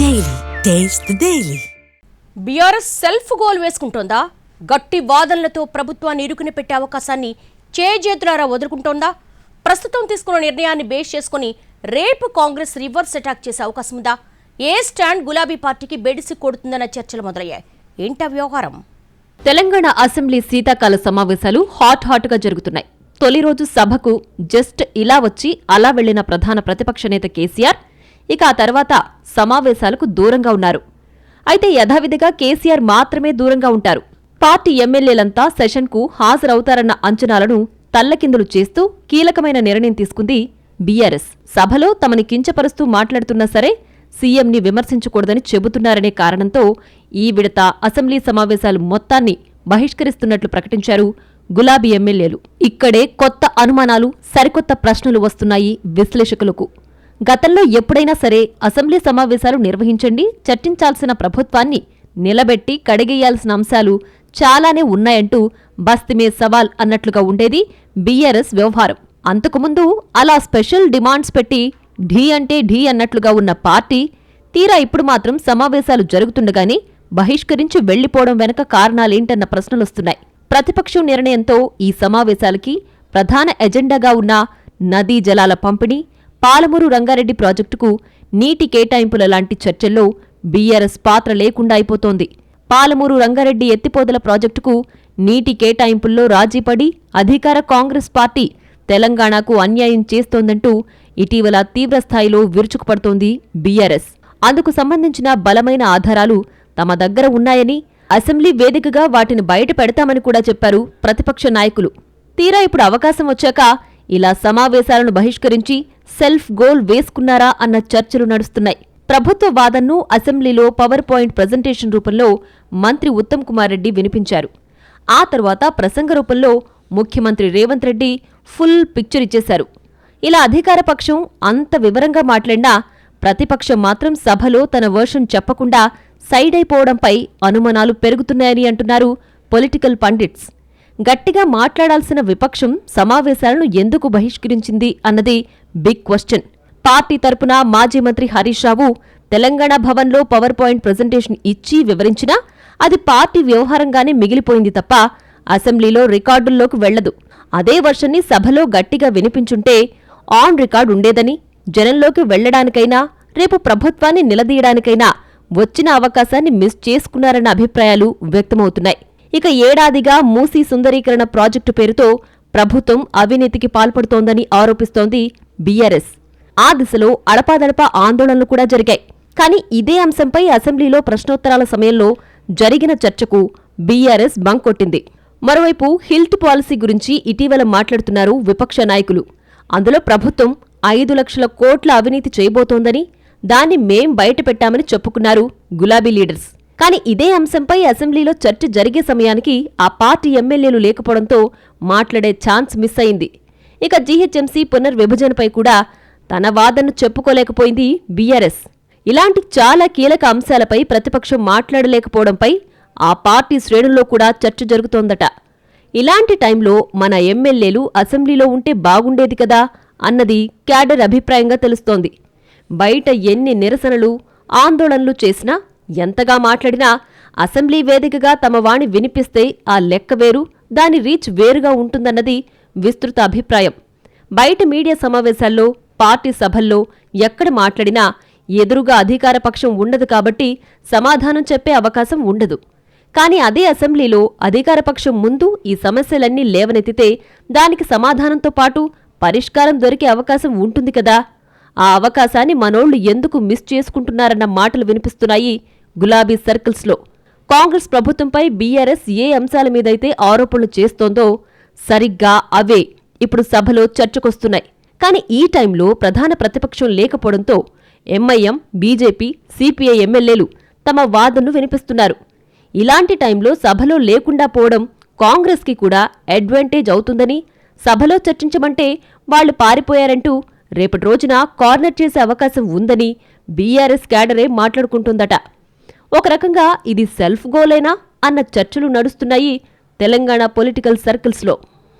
Daily. Taste the Daily. BRS self goal వేసుకుంటోందా? గట్టి వాదనలతో ప్రభుత్వాన్ని ఇరుకుని పెట్టే అవకాశాన్ని చేజేతులారా వదులుకుంటోందా? ప్రస్తుతం తీసుకున్న నిర్ణయాన్ని బేస్ చేసుకుని రేపు కాంగ్రెస్ రివర్స్ అటాక్ చేసే అవకాశం ఉందా? ఏ స్టాండ్ గులాబీ పార్టీకి బెడిసి కొడుతుందన్న చర్చలు మొదలయ్యాయి. ఏంటా వ్యవహారం? తెలంగాణ అసెంబ్లీ శీతాకాల సమావేశాలు హాట్ హాట్గా జరుగుతున్నాయి. తొలి రోజు సభకు జస్ట్ ఇలా వచ్చి అలా వెళ్ళిన ప్రధాన ప్రతిపక్ష నేత కేసీఆర్ ఇక ఆ తర్వాత సమావేశాలకు దూరంగా ఉన్నారు. అయితే యథావిధిగా కేసీఆర్ మాత్రమే దూరంగా ఉంటారు. పార్టీ ఎమ్మెల్యేలంతా సెషన్కు హాజరవుతారన్న అంచనాలను తల్లకిందులు చేస్తూ కీలకమైన నిర్ణయం తీసుకుంది బీఆర్ఎస్. సభలో తమని కించపరుస్తూ మాట్లాడుతున్నా సరే సీఎంని విమర్శించకూడదని చెబుతున్నారనే కారణంతో ఈ విడత అసెంబ్లీ సమావేశాలు మొత్తాన్ని బహిష్కరిస్తున్నట్లు ప్రకటించారు గులాబీ ఎమ్మెల్యేలు. ఇక్కడే కొత్త అనుమానాలు సరికొత్త ప్రశ్నలు వస్తున్నాయి విశ్లేషకులకు. గతంలో ఎప్పుడైనా సరే అసెంబ్లీ సమావేశాలు నిర్వహించండి చర్చించాల్సిన ప్రభుత్వాన్ని నిలబెట్టి కడిగేయాల్సిన అంశాలు చాలానే ఉన్నాయంటూ బస్తిమే సవాల్ అన్నట్లుగా ఉండేది బీఆర్ఎస్ వ్యవహారం. అంతకుముందు అలా స్పెషల్ డిమాండ్స్ పెట్టి ఢీ అంటే ఢీ అన్నట్లుగా ఉన్న పార్టీ తీరా ఇప్పుడు మాత్రం సమావేశాలు జరుగుతుండగానే బహిష్కరించి వెళ్ళిపోవడం వెనక కారణాలేంటన్న ప్రశ్నలొస్తున్నాయి ప్రతిపక్షం నిర్ణయంతో ఈ సమావేశాలకి ప్రధాన ఎజెండాగా ఉన్న నదీ జలాల పంపిణీ పాలమూరు రంగారెడ్డి ప్రాజెక్టుకు నీటి కేటాయింపుల లాంటి చర్చల్లో బీఆర్ఎస్ పాత్ర లేకుండా అయిపోతోంది. పాలమూరు రంగారెడ్డి ఎత్తిపోదల ప్రాజెక్టుకు నీటి కేటాయింపుల్లో రాజీపడి అధికార కాంగ్రెస్ పార్టీ తెలంగాణకు అన్యాయం చేస్తోందంటూ ఇటీవల తీవ్రస్థాయిలో విరుచుకుపడుతోంది బీఆర్ఎస్. అందుకు సంబంధించిన బలమైన ఆధారాలు తమ దగ్గర ఉన్నాయని అసెంబ్లీ వేదికగా వాటిని బయట పెడతామని కూడా చెప్పారు ప్రతిపక్ష నాయకులు. తీరా ఇప్పుడు అవకాశం వచ్చాక ఇలా సమావేశాలను బహిష్కరించి సెల్ఫ్ గోల్ వేసుకున్నారా అన్న చర్చలు నడుస్తున్నాయి. ప్రభుత్వ వాదన్ను అసెంబ్లీలో పవర్ పాయింట్ ప్రజెంటేషన్ రూపంలో మంత్రి ఉత్తమ్ కుమార్ రెడ్డి వినిపించారు. ఆ తర్వాత ప్రసంగ రూపంలో ముఖ్యమంత్రి రేవంత్ రెడ్డి ఫుల్ పిక్చర్ ఇచ్చేశారు. ఇలా అధికార పక్షం అంత వివరంగా మాట్లాడినా ప్రతిపక్షం మాత్రం సభలో తన వర్షన్ చెప్పకుండా సైడ్ అయిపోవడంపై అనుమానాలు పెరుగుతున్నాయని అంటున్నారు పొలిటికల్ పండిట్స్. గట్టిగా మాట్లాడాల్సిన విపక్షం సమావేశాలను ఎందుకు బహిష్కరించింది అన్నది బిగ్ క్వశ్చన్. పార్టీ తరపున మాజీ మంత్రి హరీష్ రావు తెలంగాణ భవన్లో పవర్ పాయింట్ ప్రజెంటేషన్ ఇచ్చి వివరించినా అది పార్టీ వ్యవహారంగానే మిగిలిపోయింది తప్ప అసెంబ్లీలో రికార్డుల్లోకి వెళ్ళదు. అదే వర్షన్ని సభలో గట్టిగా వినిపించుంటే ఆన్ రికార్డు ఉండేదని జనంలోకి వెళ్ళడానికైనా రేపు ప్రభుత్వాన్ని నిలదీయడానికైనా వచ్చిన అవకాశాన్ని మిస్ చేసుకున్నారన్న అభిప్రాయాలు వ్యక్తమవుతున్నాయి. ఇక ఏడాదిగా మూసీ సుందరీకరణ ప్రాజెక్టు పేరుతో ప్రభుత్వం అవినీతికి పాల్పడుతోందని ఆరోపిస్తోంది బీఆర్ఎస్. ఆ దిశలో అడపాదడపా ఆందోళనలు కూడా జరిగాయి. కానీ ఇదే అంశంపై అసెంబ్లీలో ప్రశ్నోత్తరాల సమయంలో జరిగిన చర్చకు బీఆర్ఎస్ బంక్ కొట్టింది మరోవైపు హిల్ట్ పాలసీ గురించి ఇటీవల మాట్లాడుతున్నారు విపక్ష నాయకులు. అందులో ప్రభుత్వం ఐదు లక్షల కోట్ల అవినీతి చేయబోతోందని దాన్ని మేం బయటపెట్టామని చెప్పుకున్నారు గులాబీ లీడర్స్. కానీ ఇదే అంశంపై అసెంబ్లీలో చర్చ జరిగే సమయానికి ఆ పార్టీ ఎమ్మెల్యేలు లేకపోవడంతో మాట్లాడే ఛాన్స్ మిస్ అయింది. ఇక జీహెచ్ఎంసీ పునర్విభజనపై కూడా తన వాదన చెప్పుకోలేకపోయింది బీఆర్ఎస్. ఇలాంటి చాలా కీలక అంశాలపై ప్రతిపక్షం మాట్లాడలేకపోవడంపై ఆ పార్టీ శ్రేణుల్లో కూడా చర్చ జరుగుతోందట. ఇలాంటి టైంలో మన ఎమ్మెల్యేలు అసెంబ్లీలో ఉంటే బాగుండేది కదా అన్నది క్యాడర్ అభిప్రాయంగా తెలుస్తోంది. బయట ఎన్ని నిరసనలు ఆందోళనలు చేసినా ఎంతగా మాట్లాడినా అసెంబ్లీ వేదికగా తమ వాణి వినిపిస్తే ఆ లెక్క వేరు దాని రీచ్ వేరుగా ఉంటుందన్నది విస్తృత అభిప్రాయం. బయట మీడియా సమావేశాల్లో పార్టీ సభల్లో ఎక్కడ మాట్లాడినా ఎదురుగా అధికార పక్షం ఉండదు కాబట్టి సమాధానం చెప్పే అవకాశం ఉండదు. కానీ అదే అసెంబ్లీలో అధికారపక్షం ముందు ఈ సమస్యలన్నీ లేవనెత్తితే దానికి సమాధానంతో పాటు పరిష్కారం దొరికే అవకాశం ఉంటుంది కదా. ఆ అవకాశాన్ని మనోళ్ళు ఎందుకు మిస్ చేసుకుంటున్నారన్న మాటలు వినిపిస్తున్నాయి గులాబీ సర్కిల్స్లో. కాంగ్రెస్ ప్రభుత్వంపై బీఆర్ఎస్ ఏ అంశాల మీదైతే ఆరోపణలు చేస్తోందో సరిగ్గా అవే ఇప్పుడు సభలో చర్చకొస్తున్నాయి. కానీ ఈ టైంలో ప్రధాన ప్రతిపక్షం లేకపోవడంతో ఎంఐఎం బీజేపీ సిపిఐ ఎమ్మెల్యేలు తమ వాదనను వినిపిస్తున్నారు. ఇలాంటి టైంలో సభలో లేకుండా పోవడం కాంగ్రెస్కి కూడా అడ్వాంటేజ్ అవుతుందని సభలో చర్చించమంటే వాళ్ళు పారిపోయారంటూ రేపటి రోజున కార్నర్ చేసే అవకాశం ఉందని బీఆర్ఎస్ క్యాడరే మాట్లాడుకుంటుందట. ఒక రకంగా ఇది సెల్ఫ్ గోలేనా అన్న చర్చలు నడుస్తున్నాయి తెలంగాణ పొలిటికల్ సర్కిల్స్లో.